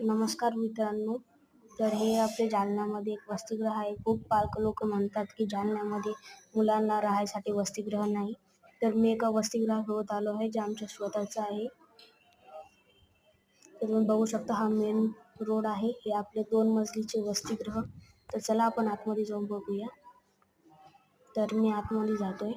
नमस्कार मित्रांनो. तर हे आपल्या जालन्यामध्ये एक वसतिगृह आहे. खूप पालक लोक म्हणतात की जालन्यामध्ये मुलांना राहायसाठी वसतिगृह नाही. तर मी एका वसतिगृहासोबत आलो आहे जे आमच्या स्वतःचं आहे. तर तुम्ही बघू शकता हा मेन रोड आहे. हे आपले दोन मजलीचे वसतिगृह. तर चला आपण आतमध्ये जाऊन बघूया. तर मी आतमध्ये जातोय.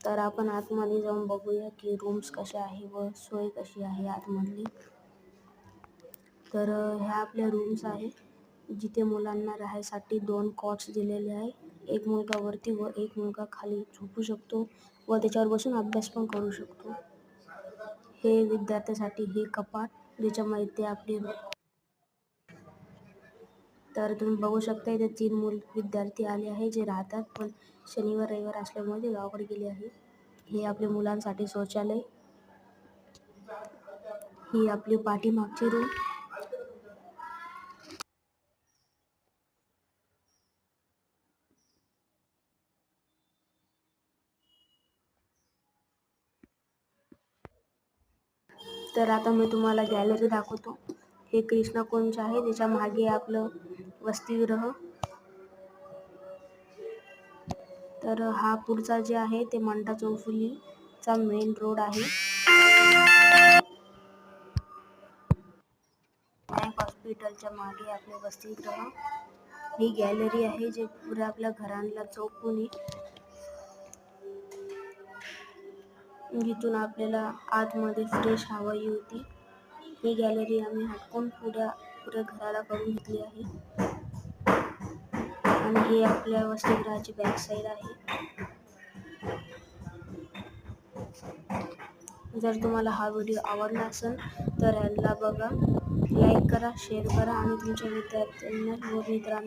तर आपण आतमध्ये जाऊन बघूया की रूम्स कसे आहे व सोय कशी आहे आतमधली. तर ह्या आपल्या रूम्स आहे जिथे मुलांना राहायसाठी दोन कॉट्स दिलेले आहे एक मुलगा वरती व एक मुलगा खाली झोपू शकतो व त्याच्यावर बसून अभ्यास पण करू शकतो. हे विद्यार्थ्यासाठी हे कपाट ज्याच्यामध्ये ते आपली तर तुम्ही बघू शकता इथे तीन मूल विद्यार्थी आले आहे जे राहतात पण शनिवार रविवार असल्यामुळे ते गावाकडे गेले आहे. हे आपल्या मुलांसाठी शौचालय. ही आपली पाठीमागची रूम. तर आता मी तुम्हाला गॅलरी दाखवतो. हे कृष्णा कुंज आहे त्याच्यामागे आपलं वसतिगृह. तर हा पुढचा जे आहे ते मंठा चौफुलीचा मेन रोड आहे. बँक हॉस्पिटलच्या मागे आपले वसतिगृह. ही गॅलरी आहे जे पुऱ्या आपल्या घरांना चौकून जिथून आपल्याला आतमध्ये फ्रेश हवा होती ही गॅलरी आम्ही हटकून पुऱ्या पूर्ण घराला करून घेतली आहे. आणि हे आपल्या वसतिगृहाची बॅक साईड आहे. जर तुम्हाला हा व्हिडिओ आवडला असेल तर ह्याला बघा लाईक करा शेअर करा आणि तुमच्या विद्यार्थ्यांना व मित्रांना